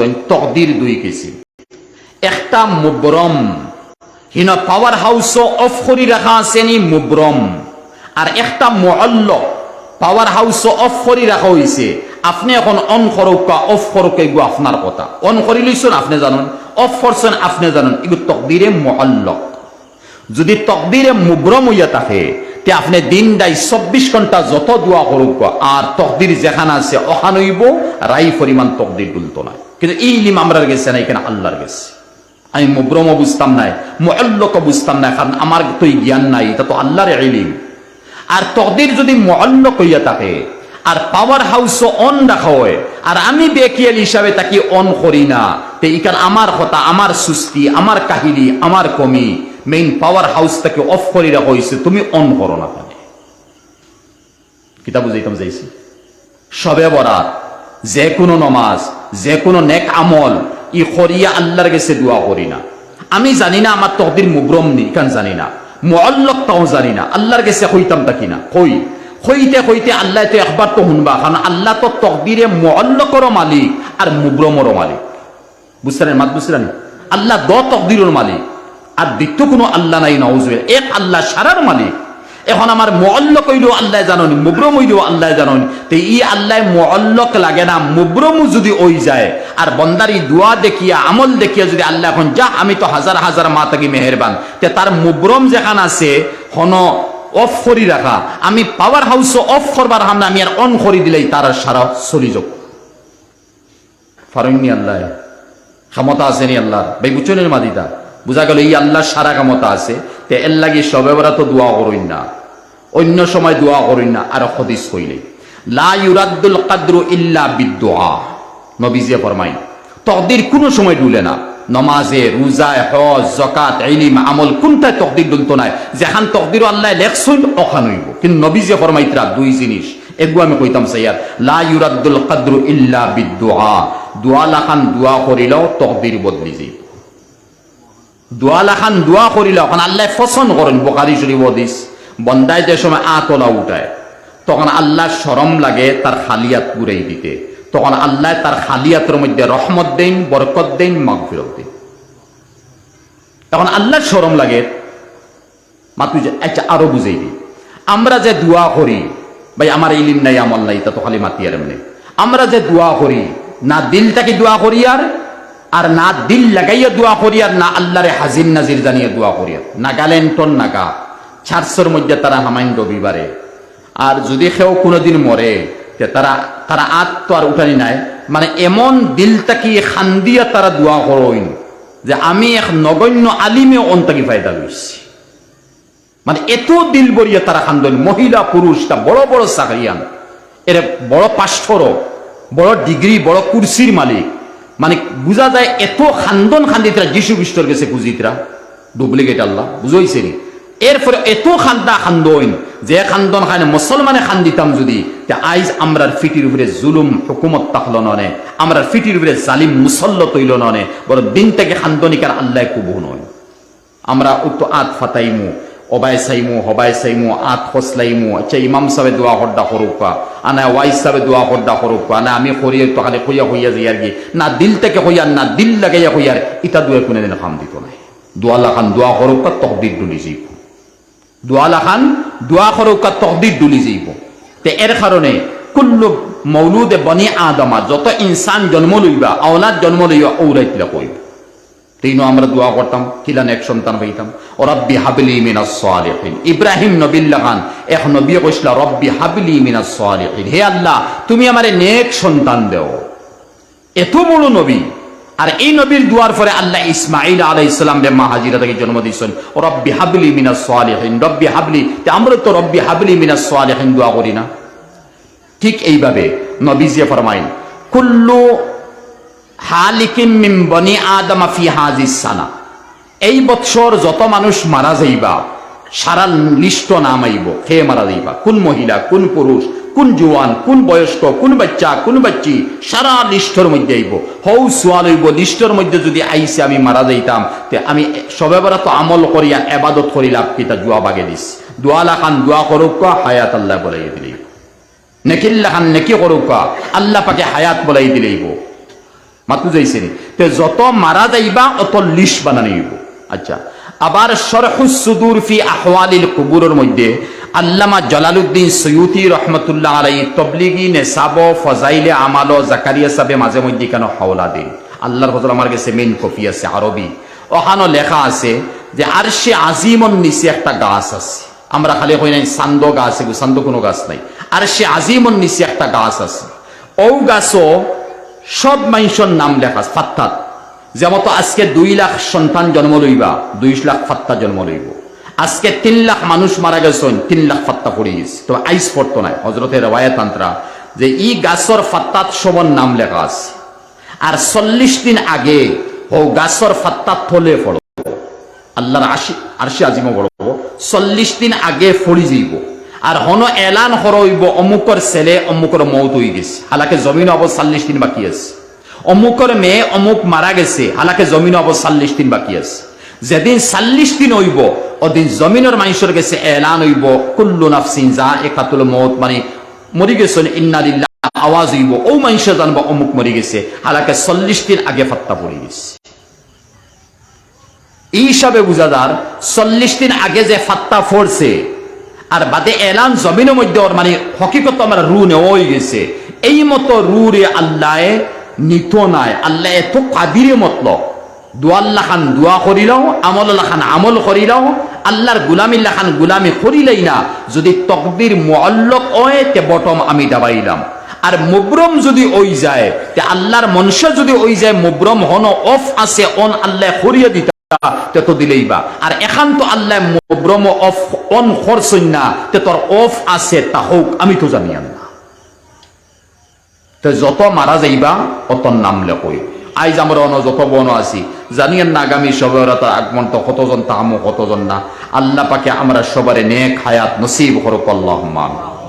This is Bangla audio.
বুঝেন তকদির দুই কিসিম একটা মুবরম, হিন পাওয়ার হাউস অফ করি রাখা আছে নি মুবরম। আর একটা মহল্ল পাওয়ার হাউস অফ করি রাখা হয়েছে আপনি এখন অন করুকা অফ করুক আপনার কথা। অন করি লইছেন আপনি জানুন। অফ করছেন আপনি জানুন। তকদিরে যদি তকদিরে মুবরম হইয়া থাকে, তে আপনি দিন দাই চব্বিশ ঘণ্টা যত দোয়া করুক আর তকদির যেখানে আছে, অহান হইব রাই পরিমাণ তকদির দুলতো না কিন্তু ইলিম আমরা গেছে না, এখানে আল্লাহর গেছে। আমি মুবরমও বুঝতাম নাই মহল্লকও বুঝতাম না কারণ আমার তো জ্ঞান নাই, এটা তো আল্লাহর ইলিম। আর তকদির যদি মহল্লক হইয়া থাকে, আর পাওয়ার হাউস অন রাখা হয়, আর আমি বেকিয়াল হিসাবে তাকে অন করি না, তে ইকান আমার কথা, আমার সুস্তি আমার কাহিনী, আমার কমি মেইন পাওয়ার হাউস তাকে অফ করে রাখা হয়েছে তুমি অন করো না কেন কিতাব বুঝাইতাম যাইছি। সবে বরাত, যে কোনো নমাজ যে কোনো নেক আমল, ই করিয়া আল্লাহর কাছে দোয়া করি না। আমি জানি না আমার তকদির মুবরম নি কান জানি না। মুআল্লাক তাও জানি না, আল্লাহর কাছে কইতাম তা কিনা কই? কইতে কইতে আল্লাহ তো একবার তো শুনবা, কারণ আল্লাহ তো তকদিরে মুআল্লাকরও মালিক আর মুবরমরও মালিক। বুঝছেন মাত বুঝলেন আল্লাহ দ তকদিরের মালিক, আর দ্বিতীয় কোনো আল্লাহ নাই নওজুবে এক আল্লাহ সারার মালিক। এখন আমার মোয়াল্লক হইলেও আল্লাহ জাননি মুব্রম হইলেও আল্লাহ জাননি। তো ই আল্লাহ মোয়াল্লক লাগে না মুব্রমও যদি ওই যায়, আর বন্দারি দোয়া দেখিয়া, আমল দেখিয়া যদি আল্লাহ এখন যা আমি তো হাজার হাজার মা থাকি মেহেরবান। তে তার মুব্রম যেখান আছে, হন অফ করি রাখা। আমি পাওয়ার হাউস অফ করবার হামনা আমি আর অন করি দিলেই তার সারা চলি যোগ ফারুইনি আল্লাহ, ক্ষমতা আছে নি আল্লাহ ভাই বুচনের মাদিদা। বুঝা গেল এই আল্লাহ সারা ক্ষমতা আছে, তে এর লাগি সবে তো দোয়া করইন না। অন্য সময় দোয়া করইন না, আর হদিস কইলে। লা ইউরাদ্দুল ইল্লা বিদুআ। নবীজিয়া ফরমাই তকদির কোনো সময় ডুলে না। নমাজে, রোজায়, হজ জকাত ইলিম, আমল কোনটায় তকদির ডুলতো নাই। যেখান তকদির আল্লাহ লেখছইন অখান হইব। কিন্তু নবীজিয়া ফরমাইতরা দুই জিনিস। এগুলো আমি কইতাম সাইয়ার লা ইউরাদ্দুল কাদরু ইল্লা বিদুআ। দোয়া লাখান দোয়া করিলেও তকদির বদলি যাইব। দোয়া লাখান দোয়া করিল এখন আল্লাহ পছন্দ করেন বোকারি শরীফ হদিস। বন্দায় যে সময় আতলা উঠায়, তখন আল্লাহ সরম লাগে তার খালিয়াত পুরাই দিতে। তখন আল্লাহ তার খালিয়াতের মধ্যে রহমত দেন, বরকত দেন, মাগফিরত দেন। তখন আল্লাহ সরম লাগে। মাতু আচ্ছা আরও বুঝাই দিই। আমরা যে দোয়া করি, ভাই, আমার ইলিম নাই, আমল নাই, তা তো খালি মাতি আর এমনি। আমরা যে দোয়া করি, না দিলটাকে দোয়া করি আর? আর না দিল লাগাইয়া দোয়া করি আর, না আল্লাহরে হাজির নাজির জানিয়ে দোয়া করি আর। না গালেন টন, না গা। ছাড়সর মধ্যে তারা হামাইন রবিবারে আর যদি কেউ কোনোদিন মরে তারা তারা আত তো আর উঠানি নাই। মানে এমন দিল দিলটাকে খান্দিয়া তারা দোয়া করইন যে আমি এক নগণ্য আলিমে অন্তাকি ফায়দা লইছি। মানে এত দিল বরিয়া তারা খান্দন, মহিলা, পুরুষ, তা বড় বড় চাকরিয়ান। এর বড় পাষ্ঠর বড় ডিগ্রি, বড় কুর্সির মালিক। মানে বুঝা যায় এত খান্দন খান্দিতরা যিশু খ্রিস্টর গেছে পুজিতরা ডুপ্লিকেট আল্লাহ বুঝাইছে নি এরপরে এত খান্দা খান্দন যে খান্দন খানে মুসলমানে খান্দিতাম যদি, তে আইজ আমরার ফিটির উপরে জুলুম হুকুমত তাহল ননে, আমরার ফিটির উপরে জালিম মুসল্ল তৈল ননে বড় দিন থেকে খান্দনিকার আল্লাহ কুবু নয়। আমরা উত্তো আত ফাতাইমু অবাই সাইমু হবাই সাইমু আত খসলাইমু আচ্ছা ইমাম সাহেব দোয়া হড্ডা করুকা আনা ওয়াইস সাহেব দোয়া হড্ডা করুকা না আমি করিয়ে তো খালি হইয়া হইয়া যাই আর কি, না দিল থেকে হইয়ার না দিল লাগাইয়া হইয়ার ইটা দুয়ে কোনে দিন খাম দিত নাই। দোয়া লাখান দোয়া তকদির ডুলি যাইব দোয়া লাখান, দোয়া করুকা তকদির ডুলি যাইব তে এর কারণে কুল্লু মৌলুদে বনি আদমা, যত ইনসান জন্ম লইবা আওলাদ জন্ম লইবা ঔরাইতলা কইব তিনও আমরা দোয়া করতাম, কিলান এক সন্তান হইতাম। ও রব্বি হাবলি মিনাস সালিহিন। ইব্রাহিম নবিল্লাহ খান এক নবী কইসলা রব্বি হাবলি মিনাস সালিহিন। হে আল্লাহ, তুমি আমারে নেক সন্তান দেও। এত বড় নবী আর এই নবীর দুয়ার পরে আল্লাহ ইসমাইল আলাইহিস সালাম রে মা হাজিরা থেকে জন্ম দিয়েছেন। রব্বি হাবলি মিনাস সালিহিন, রব্বি হাবলি আমরা তো রব্বি হাবলি মিনাস সালিহিন দোয়া করি না। ঠিক এইভাবে নবীজিয়া ফরমাইন, কুল্লু হালিকিম মিম বনি আদমা ফি হাজিস সানা। এই বৎসর যত মানুষ মারা যাইবা, সারা লিস্ট নাম আইব খেয়ে মারা যাইবা? কোন মহিলা, কোন পুরুষ? কোন জোয়ান, কোন বয়স্ক, কোন বাচ্চা, কোন বাচ্চি সারা লিস্টর মধ্যে আইব। হৌ সোয়াল হইব লিস্টর মধ্যে যদি আইসে আমি মারা যাইতাম, তে আমি সবে বেড়া তো আমল করিয়া এবাদত করিলাম কিতা জুয়া বাগে দিস। দোয়া লাখান দোয়া করুক হায়াত আল্লাহ বলাই দিলেই নেকিল্লাখান নেকি করুক আল্লাহ পাকে হায়াত বলাই দিলেইব মাতু যাইছে নি তে যত মারা যাইবা, অত লিশ বানানি আচ্ছা আবার সরহুস সুদুর ফি আহওয়ালিল কুবুরের মধ্যে আল্লামা জালালউদ্দিন সৈয়ুতি রহমতুল্লাহ আলাই তবলিগি নেসাব ফজাইলে আমালো জাকারিয়া সাবে মাঝে মধ্যে কেন হাওলা দিন? আল্লাহর ফজল আমার কাছে মেইন কপি আছে, আরবি। ওখানো লেখা আছে যে আর সে আজিমন নিচে একটা গাছ আছে। আমরা খালি কই নাই, সান্দ গাছ এগো সান্দ কোনো গাছ নাই। আর সে আজিমন নিচে একটা গাছ আছে। ও গাছও সব মানুষের নাম লেখা ফাত্তাত। যেমন আজকে দুই লাখ সন্তান জন্ম লইবা, দুই লাখ ফাত্তা জন্ম লইব। আজকে তিন লাখ মানুষ মারা গেছেন, তিন লাখ ফাত্তা পড়ে গেছে। তো আইস পড়তো নাই হজরতের রবায়াতান্ত্রা যে ই গাছর ফাত্তাত সবর নাম লেখা আছে। আর চল্লিশ দিন আগে, ও গাছর ফাত্তাত থলে পড়ব। আল্লাহর আশি আরশি আজিম বড় চল্লিশ দিন আগে ফড়ি যাইব। আর হন এলান হরইব অমুকর ছেলে অমুকর মৌত হয়ে গেছে। হালাকে জমিন অব চল্লিশ দিন বাকি আছে। অমুকর মেয়ে অমুক মারা গেছে, হালাকে জমিন অব চল্লিশ দিন বাকি আছে। যেদিন চল্লিশ দিন হইব, ওদিন জমিনের মানুষের গেছে এলান হইব, কুল্লু নাফসিন যা একাতুল মত মানে মরি গেছেন, ইন্নালিল্লাহ আওয়াজ হইব, ও মানুষের জানব অমুক মরি গেছে, হালাকে চল্লিশ দিন আগে ফাত্তা পড়ে গেছে। এই হিসাবে বুঝাদার চল্লিশ দিন আগে যে ফাত্তা ফোরছে আর বাদে এলান জমিনের মধ্যে ওর মানে হকিকত আমার রু নেওয়াই গেছে, এই মতো রু রে আল্লাহ নিত নাই, আল্লাহ এত কাদিরে মতলব। দোয়াল্লা খান দোয়া করিলাও আমল্লা খান আমল করিলাও আল্লাহর গুলামিল্লা খান গুলামি করিলেই না। যদি তকদির মোয়াল্লক ওয়ে তে বটম আমি দাবাইলাম আর মুব্রম যদি ওই যায়, তে আল্লাহর মনসা যদি ওই যায়, মুব্রম হন, অফ আছে, অন আল্লাহ করিয়ে দিতা, তে তো দিলেই বা। আর এখান তো আল্লাহ মুব্রম অফ, অন খরচই না, তে তোর অফ আছে, তা হোক, আমি তো জানি না তো যত মারা যাইবা, অত নাম লেখই। আইজ আমরা অন যত বন আছি। জানিয়েন না আগামী সবের আগমন তো কতজন তাহামো কতজন না। আল্লাহ পাকে আমরা সবারে নেক হায়াত নসিব হরকল্লাহমান আল্লাহ